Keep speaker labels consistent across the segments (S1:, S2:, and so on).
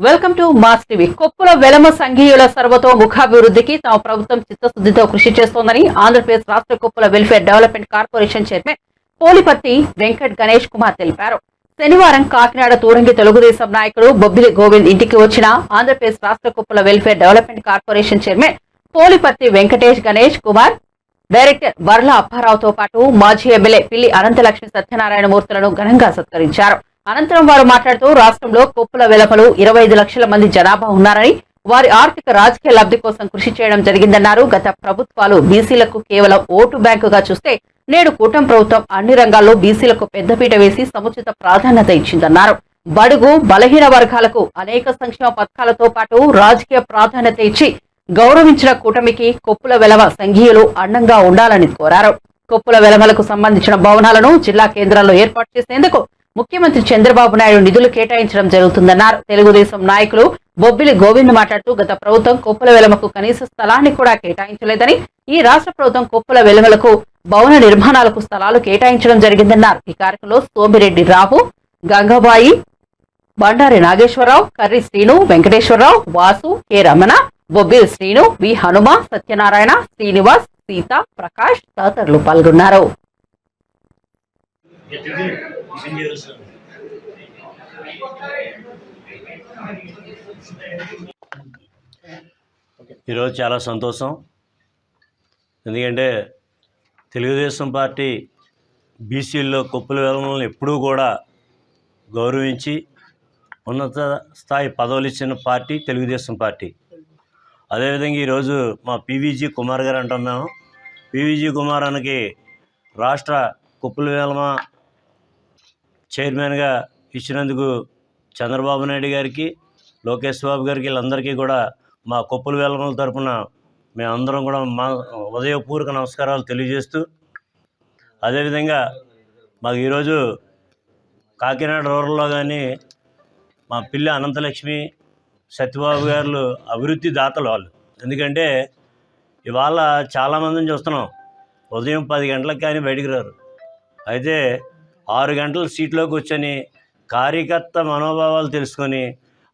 S1: Welcome to mass TV Koppula Velama సంఘీయుల సర్వతో ముఖాభివృద్ధికి తమ ప్రభుత్వం చిత్తశుద్ధితో కృషి చేస్తోందని ఆంధ్రప్రదేశ్ రాష్ట్ర Koppula welfare development corporation chairman Polipart Venkat Ganesh Kumar తెలిపారు. శనివారం కాకినాడ తూరంగి తెలుగుదేశం నాయకుడు బొబ్బిలి గోవింద్ ఇంటికి వచ్చిన ఆంధ్రప్రదేశ్ రాష్ట్ర Koppula welfare development corporation chairman Polipart Venkatesh Ganesh Kumar director Varla అప్పారావుతో పాటు మాజీ ఎమ్మెల్యే పిల్లి అనంతలక్ష్మి సత్యనారాయణ మూర్తులను ఘనంగా సత్కరించారు. అనంతరం వారు మాట్లాడుతూ రాష్ట్రంలో కొప్పుల వెలపలు ఇరవై ఐదు లక్షల మంది జనాభా ఉన్నారని వారి ఆర్థిక రాజకీయ లబ్ధి కోసం కృషి చేయడం జరిగిందన్నారు. గత ప్రభుత్వాలు బీసీలకు కేవలం ఓటు బ్యాంకుగా చూస్తే నేడు కూటమి ప్రభుత్వం అన్ని రంగాల్లో బీసీలకు పెద్దపీట వేసి సముచిత ప్రాధాన్యత ఇచ్చిందన్నారు. బడుగు బలహీన వర్గాలకు అనేక సంక్షేమ పథకాలతో పాటు రాజకీయ ప్రాధాన్యత ఇచ్చి గౌరవించిన కూటమికి కొప్పుల వెలవ సంఘీయులు అండంగా ఉండాలని కోరారు. కొప్పుల వెలవలకు సంబంధించిన భవనాలను జిల్లా కేంద్రాల్లో ఏర్పాటు చేసేందుకు ముఖ్యమంత్రి చంద్రబాబు నాయుడు నిధులు కేటాయించడం జరుగుతుందన్నారు. తెలుగుదేశం నాయకులు బొబ్బిలి గోవింద్ మాట్లాడుతూ గత ప్రభుత్వం కుప్పల వెలమకు కనీస స్థలాన్ని కూడా కేటాయించలేదని ఈ రాష్ట్ర ప్రభుత్వం కుప్పల వెలమలకు భవన నిర్మాణాలకు స్థలాలు కేటాయించడం జరిగిందన్నారు. ఈ కార్యక్రమంలో సోమిరెడ్డి రావు గంగాబాయి బండారి నాగేశ్వరరావు కర్రి శ్రీను వెంకటేశ్వరరావు వాసు కె రమణ బొబ్బిలి శ్రీను వి హనుమ సత్యనారాయణ శ్రీనివాస్ సీత ప్రకాష్ తదితరులు పాల్గొన్నారు.
S2: ఈరోజు చాలా సంతోషం. ఎందుకంటే తెలుగుదేశం పార్టీ బీసీల్లో కొప్పుల వేలములను ఎప్పుడూ కూడా గౌరవించి ఉన్నత స్థాయి పదవులు ఇచ్చిన పార్టీ తెలుగుదేశం పార్టీ. అదేవిధంగా ఈరోజు మా పీవీజీ కుమార్ గారు అంటున్నాము పీవీజీ కుమార్ రాష్ట్ర కుప్పుల వేలమ చైర్మన్గా ఇచ్చినందుకు చంద్రబాబు నాయుడు గారికి లోకేష్ బాబు గారికి వీళ్ళందరికీ కూడా మా కొప్పుల వేలమల తరపున మేమందరం కూడా మా ఉదయపూర్వక నమస్కారాలు తెలియజేస్తూ అదేవిధంగా మాకు ఈరోజు కాకినాడ రూరల్లో కానీ మా పిల్లి అనంతలక్ష్మి సత్యబాబు గారు అభివృద్ధి దాతలు వాళ్ళు. ఎందుకంటే ఇవాళ చాలామందిని చూస్తున్నాం. ఉదయం పది గంటలకు కానీ బయటికి రారు. అయితే ఆరు గంటల సీట్లోకి కూర్చొని కార్యకర్త మనోభావాలు తెలుసుకొని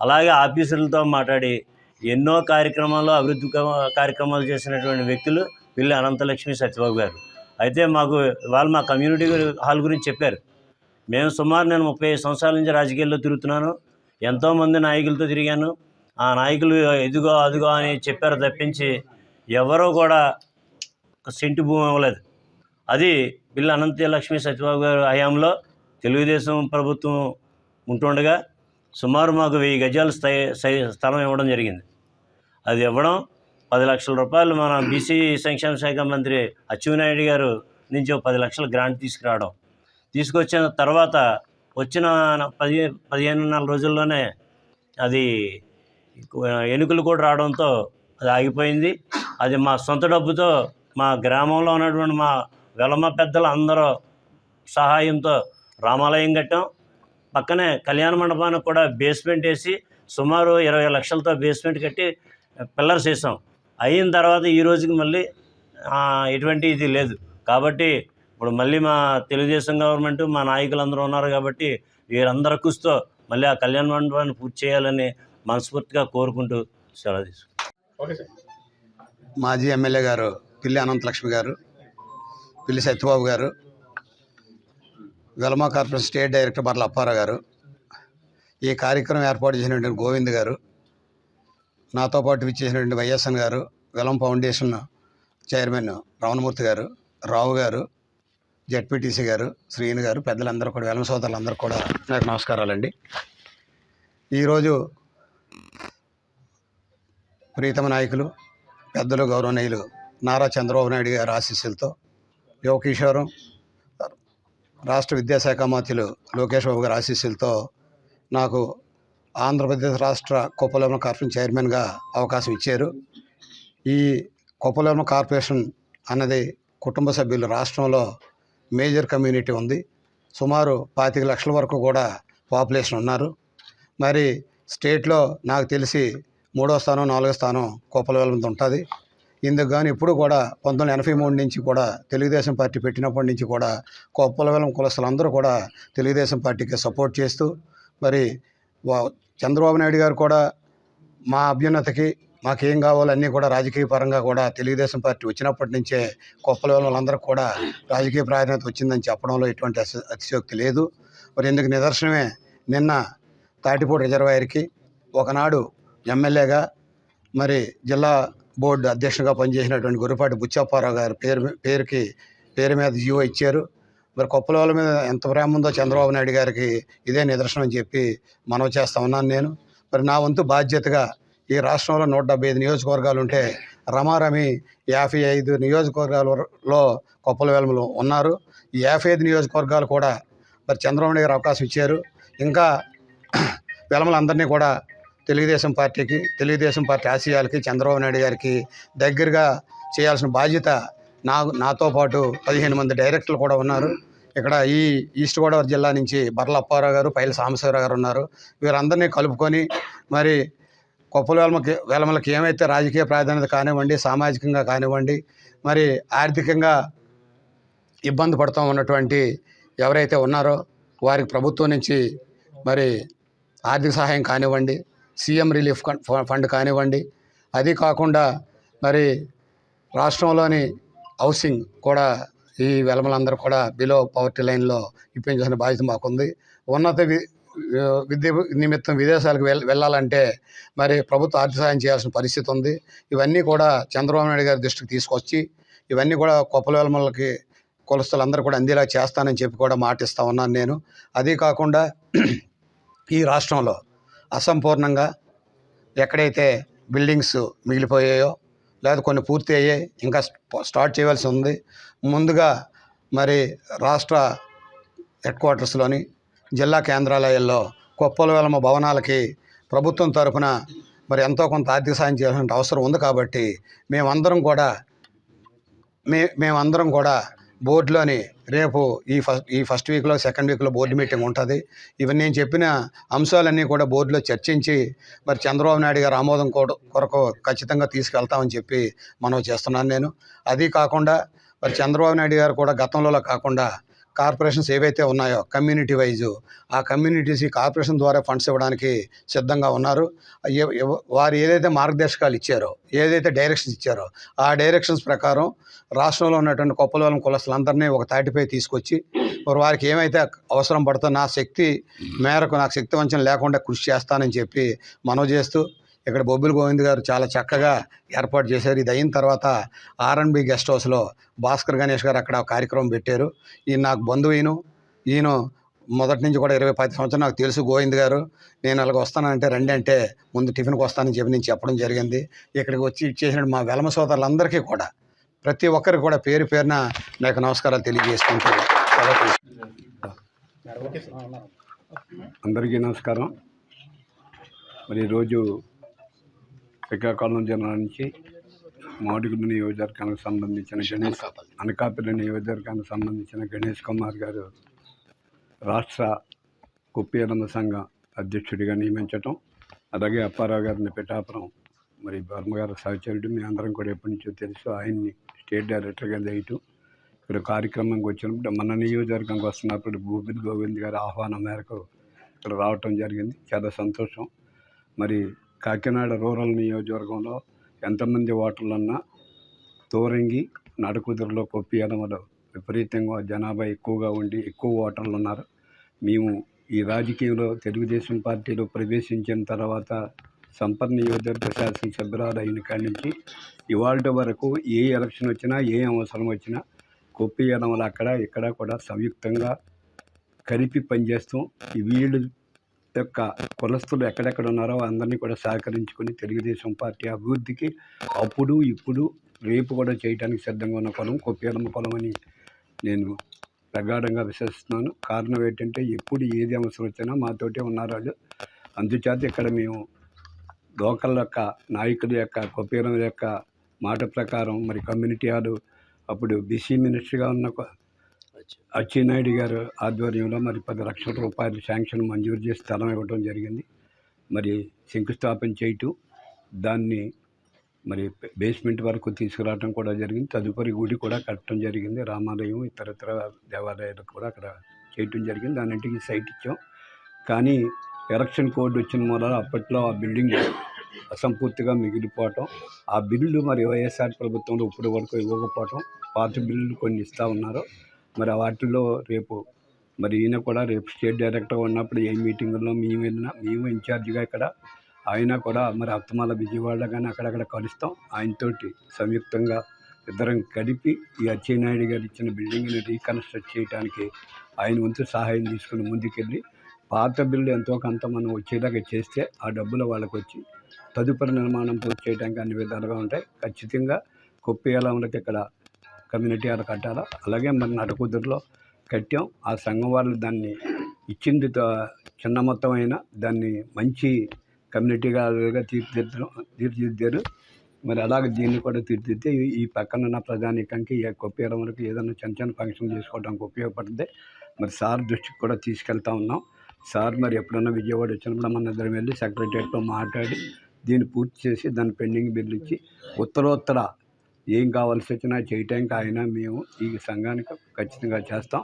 S2: అలాగే ఆఫీసర్లతో మాట్లాడి ఎన్నో కార్యక్రమాలు అభివృద్ధి కార్యక్రమాలు చేసినటువంటి వ్యక్తులు పిల్లి అనంతలక్ష్మి సత్యబాబు గారు. అయితే మాకు వాళ్ళు మా కమ్యూనిటీ హాల్ గురించి చెప్పారు. మేము సుమారు నేను ముప్పై ఐదు సంవత్సరాల నుంచి రాజకీయాల్లో తిరుగుతున్నాను. ఎంతోమంది నాయకులతో తిరిగాను. ఆ నాయకులు ఎదుగో అదుగో అని చెప్పారు తప్పించి ఎవరో కూడా సెంటు భూమి ఇవ్వలేదు అది బిల్లు అనంత లక్ష్మీ సత్యబాబు గారు హయాంలో తెలుగుదేశం ప్రభుత్వం ఉంటుండగా సుమారు మాకు వెయ్యి గజాల స్థాయి స్థలం ఇవ్వడం జరిగింది. అది ఇవ్వడం పది లక్షల రూపాయలు మన బీసీ సంక్షేమ శాఖ మంత్రి అచ్చెన్నాయుడు గారు నుంచి ఒక పది లక్షల గ్రాంట్ తీసుకురావడం. తీసుకొచ్చిన తర్వాత వచ్చిన పది పదిహేను నెల రోజుల్లోనే అది ఎన్నికలు కూడా రావడంతో అది ఆగిపోయింది. అది మా సొంత డబ్బుతో మా గ్రామంలో ఉన్నటువంటి మా వెలమ పెద్దలు అందరూ సహాయంతో రామాలయం కట్టాం. పక్కనే కళ్యాణ మండపానికి కూడా బేస్మెంట్ వేసి సుమారు ఇరవై లక్షలతో బేస్మెంట్ కట్టి పిల్లర్స్ వేసాం అయిన తర్వాత ఈ రోజుకి మళ్ళీ ఎటువంటి ఇది లేదు. కాబట్టి ఇప్పుడు మళ్ళీ మా తెలుగుదేశం గవర్నమెంట్ మా నాయకులందరూ ఉన్నారు కాబట్టి వీరందరి కృషితో మళ్ళీ ఆ కళ్యాణ మండపాన్ని పూర్తి చేయాలని మనస్ఫూర్తిగా కోరుకుంటూ సెలవు తీసుకుంటాం
S3: మాజీ ఎమ్మెల్యే గారు పిల్లి Ananthalakshmi garu Pilli Satyababu garu Velama corporation state director Barla Apparao garu ఈ కార్యక్రమం ఏర్పాటు చేసినటువంటి గోవింద్ గారు నాతో పాటు విచ్చేసినటువంటి వైఎస్ఎన్ గారు వెలం ఫౌండేషన్ చైర్మన్ రమణమూర్తి గారు రావు గారు జడ్పీటీసీ గారు శ్రీను గారు పెద్దలందరూ కూడా వెలం సోదరులందరూ కూడా నాకు నమస్కారాలండి. ఈరోజు ప్రీతమ నాయకులు పెద్దలు గౌరవనీయులు నారా చంద్రబాబు నాయుడు గారి ఆశీస్సులతో యువకిషోరం రాష్ట్ర విద్యాశాఖ మంత్రులు లోకేష్ బాబు గారి ఆశీస్సులతో నాకు ఆంధ్రప్రదేశ్ రాష్ట్ర కొప్పలమ్మ కార్పొరేషన్ చైర్మన్గా అవకాశం ఇచ్చారు. ఈ కొప్పలమ్మ కార్పొరేషన్ అన్నది కుటుంబ సభ్యులు రాష్ట్రంలో మేజర్ కమ్యూనిటీ ఉంది. సుమారు పాతిక లక్షల వరకు కూడా పాపులేషన్ ఉన్నారు. మరి స్టేట్లో నాకు తెలిసి మూడో స్థానం నాలుగో స్థానం కోపలవెలంత ఉంటుంది. ఇందుకు కానీ ఇప్పుడు కూడా పంతొమ్మిది వందల ఎనభై మూడు నుంచి కూడా తెలుగుదేశం పార్టీ పెట్టినప్పటి నుంచి కూడా కోపలవెలం కులస్తులందరూ కూడా తెలుగుదేశం పార్టీకి సపోర్ట్ చేస్తూ మరి వా- చంద్రబాబు నాయుడు గారు కూడా మా అభ్యున్నతకి మాకేం కావాలో అన్నీ కూడా రాజకీయ పరంగా కూడా తెలుగుదేశం పార్టీ వచ్చినప్పటి నుంచే కొప్పల వాళ్ళందరికీ కూడా రాజకీయ ప్రాధాన్యత వచ్చిందని చెప్పడంలో ఎటువంటి అతిశయోక్తి లేదు. మరి ఇందుకు నిదర్శనమే నిన్న తాటిపూడి రిజర్వాయర్కి ఒకనాడు ఎమ్మెల్యేగా మరి జిల్లా బోర్డు అధ్యక్షుడిగా పనిచేసినటువంటి గురిపాటి బుచ్చప్పారావు గారి పేరు పేరుకి పేరు మీద జీవో ఇచ్చారు. మరి కొప్పల వాళ్ళ మీద ఎంత ప్రేమ ఉందో చంద్రబాబు నాయుడు గారికి ఇదే నిదర్శనం అని చెప్పి మనవి చేస్తా ఉన్నాను నేను. మరి నా వంతు బాధ్యతగా ఈ రాష్ట్రంలో నూట డెబ్బై ఐదు నియోజకవర్గాలు ఉంటే రమారమి యాభై ఐదు నియోజకవర్గాలలో కొప్పల వెలములు ఉన్నారు. ఈ యాభై ఐదు నియోజకవర్గాలు కూడా మరి చంద్రబాబు నాయుడు గారు అవకాశం ఇచ్చారు. ఇంకా వెలమలందరినీ కూడా తెలుగుదేశం పార్టీకి తెలుగుదేశం పార్టీ ఆశయాలకి చంద్రబాబు నాయుడు గారికి దగ్గరగా చేయాల్సిన బాధ్యత నా నాతో పాటు పదిహేను మంది డైరెక్టర్లు కూడా ఉన్నారు. ఇక్కడ ఈ ఈస్ట్ గోదావరి జిల్లా నుంచి బర్ల అప్పారావు గారు పైల సాంబశివరావు గారు ఉన్నారు. వీరందరినీ కలుపుకొని మరి కొప్పల వేలమకి వెలమలకి ఏమైతే రాజకీయ ప్రాధాన్యత కానివ్వండి సామాజికంగా కానివ్వండి మరి ఆర్థికంగా ఇబ్బంది పడుతూ ఉన్నటువంటి ఎవరైతే ఉన్నారో వారికి ప్రభుత్వం నుంచి మరి ఆర్థిక సహాయం కానివ్వండి సీఎం రిలీఫ్ ఫండ్ కానివ్వండి. అది కాకుండా మరి రాష్ట్రంలోని హౌసింగ్ కూడా ఈ వెలమలందరూ కూడా బిలో పవర్టీ లైన్లో ఇప్పించాల్సిన బాధ్యత మాకుంది. ఉన్నత వి విద్య నిమిత్తం విదేశాలకు వెళ్ వెళ్ళాలంటే మరి ప్రభుత్వ ఆర్థిక సహాయం చేయాల్సిన పరిస్థితి ఉంది. ఇవన్నీ కూడా చంద్రబాబు నాయుడు గారి దృష్టికి తీసుకొచ్చి ఇవన్నీ కూడా కొప్పల వెలమలకి కులస్తులందరూ కూడా అందేలా చేస్తానని చెప్పి కూడా మాటిస్తా ఉన్నాను నేను. అదే కాకుండా ఈ రాష్ట్రంలో అసంపూర్ణంగా ఎక్కడైతే బిల్డింగ్స్ మిగిలిపోయాయో లేదా కొన్ని పూర్తి అయ్యాయి ఇంకా స్టార్ట్ చేయవలసి ఉంది. ముందుగా మరి రాష్ట్ర హెడ్ క్వార్టర్స్లోని జిల్లా కేంద్రాలయాల్లో కొప్పల వెలమ భవనాలకి ప్రభుత్వం తరఫున మరి ఎంతో కొంత ఆర్థిక సాయం చేయాల్సిన అవసరం ఉంది కాబట్టి మేమందరం కూడా మే మేమందరం కూడా బోర్డులోని రేపు ఈ ఫస్ట్ ఈ ఫస్ట్ వీక్లో సెకండ్ వీక్లో బోర్డు మీటింగ్ ఉంటుంది. ఇవన్నీ నేను చెప్పిన అంశాలన్నీ కూడా బోర్డులో చర్చించి మరి చంద్రబాబు నాయుడు గారు ఆమోదం కొరకు ఖచ్చితంగా తీసుకెళ్తామని చెప్పి మనం చేస్తున్నాను నేను. అది కాకుండా మరి చంద్రబాబు నాయుడు గారు కూడా గతంలో కాకుండా కార్పొరేషన్స్ ఏవైతే ఉన్నాయో కమ్యూనిటీ వైజు ఆ కమ్యూనిటీస్ ఈ కార్పొరేషన్ ద్వారా ఫండ్స్ ఇవ్వడానికి సిద్ధంగా ఉన్నారు. వారు ఏదైతే మార్గదర్శకాలు ఇచ్చారో ఏదైతే డైరెక్షన్స్ ఇచ్చారో ఆ డైరెక్షన్స్ ప్రకారం రాష్ట్రంలో ఉన్నటువంటి కొప్పలవలం కులస్తులందరినీ ఒక తాటిపై తీసుకొచ్చి మరి వారికి ఏమైతే అవసరం పడుతుందో నా శక్తి మేరకు నాకు శక్తి వంచన లేకుండా కృషి చేస్తానని చెప్పి మనవి చేస్తూ ఇక్కడ బొబ్బిలి గోవింద్ గారు చాలా చక్కగా ఏర్పాటు చేశారు. ఇది అయిన తర్వాత ఆర్ఎన్బి గెస్ట్ హౌస్లో భాస్కర్ గణేష్ గారు అక్కడ కార్యక్రమం పెట్టారు. ఈయన నాకు బంధువును ఈయన. మొదటి నుంచి కూడా ఇరవై పది సంవత్సరం నాకు తెలుసు గోవింద్ గారు. నేను అలాగ వస్తానంటే రండి అంటే ముందు టిఫిన్కి వస్తానని చెప్పి నేను చెప్పడం జరిగింది. ఇక్కడికి వచ్చి ఇచ్చేసిన మా వెలమ సోదరులందరికీ కూడా ప్రతి ఒక్కరికి కూడా పేరు పేరున నాకు నమస్కారాలు తెలియజేసుకుంటాను
S4: అందరికీ నమస్కారం. మరి ఈరోజు శ్రీకాకుళం జిల్లా నుంచి మాడుగుల నియోజకవర్గానికి సంబంధించిన గణేష్ అనకాపల్లి నియోజకవర్గానికి సంబంధించిన గణేష్ కుమార్ గారు రాష్ట్ర కుప్పేరమ్మ సంఘ అధ్యక్షుడిగా నియమించటం అలాగే అప్పారావు గారిని పిఠాపురం మరి బర్మ సహచరుడు మీ అందరం కూడా ఎప్పటి నుంచో తెలుసు. ఆయన్ని స్టేట్ డైరెక్టర్గా చేయటం ఇక్కడ కార్యక్రమంకి వచ్చినప్పుడు మన నియోజకవర్గంకి వస్తున్నప్పుడు భూపతి గోవింద్ గారి ఆహ్వానం మేరకు ఇక్కడ రావటం జరిగింది. చాలా సంతోషం. మరి కాకినాడ రూరల్ నియోజకవర్గంలో ఎంతమంది ఓటర్లన్నా తోరంగి నడకుదురులో కొప్పియడంలో విపరీతంగా జనాభా ఎక్కువగా ఉండి ఎక్కువ ఓటర్లు ఉన్నారు. మేము ఈ రాజకీయంలో తెలుగుదేశం పార్టీలో ప్రవేశించిన తర్వాత సంపద నియోజకవర్గ శాసనసభ్యురాలు అయిన కాడి నుంచి ఇవాళ వరకు ఏ ఎలక్షన్ వచ్చినా ఏ అవసరం వచ్చినా కొప్పియడంలో అక్కడ ఇక్కడ కూడా సంయుక్తంగా కలిపి పనిచేస్తాం ఈ వీళ్ళు యొక్క కులస్తులు ఎక్కడెక్కడ ఉన్నారో అందరినీ కూడా సహకరించుకొని తెలుగుదేశం పార్టీ అభివృద్ధికి అప్పుడు ఇప్పుడు రేపు కూడా చేయడానికి సిద్ధంగా ఉన్న పొలం కొప్పేలమ్మ పొలం అని నేను ప్రగాఢంగా విశ్వసిస్తున్నాను. కారణం ఏంటంటే ఎప్పుడు ఏది అవసరం వచ్చినా మాతోటే ఉన్నారు వాళ్ళు. అందుచేత ఇక్కడ మేము లోకల్ యొక్క నాయకుల యొక్క కొప్పేరం యొక్క మాట ప్రకారం మరి కమ్యూనిటీ హాలు అప్పుడు బీసీ మినిస్టర్గా ఉన్న అచ్చెన్నాయుడు గారు ఆధ్వర్యంలో మరి పది లక్షల రూపాయలు శాంక్షన్ మంజూరు చేసి స్థలం ఇవ్వడం జరిగింది. మరి శంకుస్థాపన చేయటం దాన్ని మరి బేస్మెంట్ వరకు తీసుకురావడం కూడా జరిగింది. తదుపరి గుడి కూడా కట్టడం జరిగింది. రామాలయం ఇతరత్ర దేవాలయాలు కూడా అక్కడ చేయటం జరిగింది. దాన్నింటికి సైట్ ఇచ్చాం. కానీ ఎలక్షన్ కోడ్ వచ్చిన మూలాన అప్పట్లో ఆ బిల్డింగ్ అసంపూర్తిగా మిగిలిపోవటం. ఆ బిల్లు మరి వైఎస్ఆర్ ప్రభుత్వంలో ఇప్పటి వరకు ఇవ్వకపోవటం. పాత బిల్లులు కొన్ని ఇస్తూ ఉన్నారు. మరి వాటిల్లో రేపు మరి ఈయన కూడా రేపు స్టేట్ డైరెక్టర్ ఉన్నప్పుడు ఏ మీటింగుల్లో మేము వెళ్ళినా మేము ఇన్ఛార్జిగా ఇక్కడ ఆయన కూడా మరి అత్తమాల విజయవాడ కానీ అక్కడక్కడ కలుస్తాం. ఆయనతోటి సంయుక్తంగా ఇద్దరం కలిపి ఈ అచ్చెన్నాయుడు గారు ఇచ్చిన బిల్డింగ్ని రీకన్స్ట్రక్ట్ చేయడానికి ఆయన వంతు సహాయం తీసుకుని ముందుకెళ్ళి పాత బిల్లు ఎంతో కొంత మనం వచ్చేలాగా చేస్తే ఆ డబ్బులు వాళ్ళకి వచ్చి తదుపరి నిర్మాణం పూర్తి చేయడానికి అన్ని విధాలుగా ఉంటాయి. ఖచ్చితంగా కొప్పేయాలకి ఇక్కడ కమ్యూనిటీ హాల్ కట్టాలా? అలాగే మరి నడకుదురులో కట్టాం. ఆ సంఘం వాళ్ళు దాన్ని ఇచ్చింది చిన్న మొత్తం అయినా దాన్ని మంచి కమ్యూనిటీగా తీర్చిదిద్దడం తీర్చిదిద్దారు. మరి అలాగే దీన్ని కూడా తీర్చిదిద్దే ఈ- పక్కన ఉన్న ప్రజానీకానికి ఈ వరకు ఏదైనా చిన్న చిన్న ఫంక్షన్ చేసుకోవడానికి ఉపయోగపడుతుంది మరి సార్ దృష్టికి కూడా తీసుకెళ్తా ఉన్నాం. సార్ మరి ఎప్పుడన్నా విజయవాడ వచ్చినప్పుడు మన ఇద్దరం వెళ్ళి సెక్రటరీతో మాట్లాడి దీన్ని పూర్తి చేసి దాన్ని పెండింగ్ బిల్లు ఇచ్చి ఉత్తరోత్తర ఏం కావాల్సి వచ్చినా చేయటానికి ఆయన మేము ఈ సంఘానికి ఖచ్చితంగా చేస్తాం.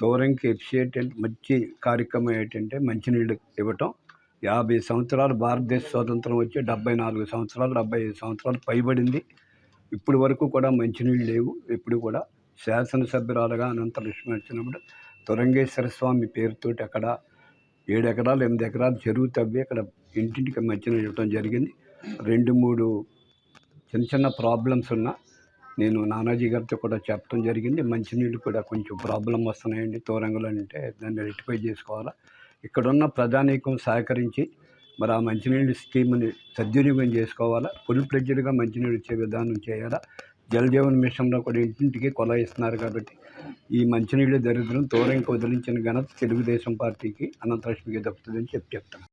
S4: దూరంకి ఎఫిషియెంట్ మంచి కార్యక్రమం ఏంటంటే మంచినీళ్ళు ఇవ్వటం. యాభై సంవత్సరాలు భారతదేశ స్వాతంత్రం వచ్చి డెబ్బై నాలుగు సంవత్సరాలు డెబ్బై ఐదు సంవత్సరాలు పైబడింది. ఇప్పటి వరకు కూడా మంచినీళ్ళు లేవు. ఇప్పుడు కూడా శాసనసభ్యురాలుగా అనంతరం లక్ష్మి వచ్చినప్పుడు తురంగేశ్వర స్వామి పేరుతోటి అక్కడ ఏడు ఎకరాలు ఎనిమిది ఎకరాలు చెరువు తవ్వి అక్కడ ఇంటింటికి మంచినీళ్ళు ఇవ్వడం జరిగింది. రెండు మూడు చిన్న చిన్న ప్రాబ్లమ్స్ ఉన్నా నేను నానాజీ గారితో కూడా చెప్పడం జరిగింది. మంచినీళ్ళు కూడా కొంచెం ప్రాబ్లం వస్తున్నాయండి తోరంగులు అంటే దాన్ని రెక్టిఫై చేసుకోవాలా. ఇక్కడున్న ప్రధానికం సహకరించి మరి ఆ మంచినీళ్ళు స్కీమ్ని సద్వినియోగం చేసుకోవాలా. ఫుల్ ఫ్లెడ్జ్డ్గా మంచినీళ్ళు ఇచ్చే విధానం చేయాలా. జల్ జీవన్ మిషన్లో కూడా ఇంటింటికి కొలాయిస్తున్నారు కాబట్టి ఈ మంచినీళ్ళు దరిద్రం తోరంకి వదిలించిన ఘనత తెలుగుదేశం పార్టీకి అనంతరక్ష్మికి దక్కుతుందని చెప్పి చెప్తాను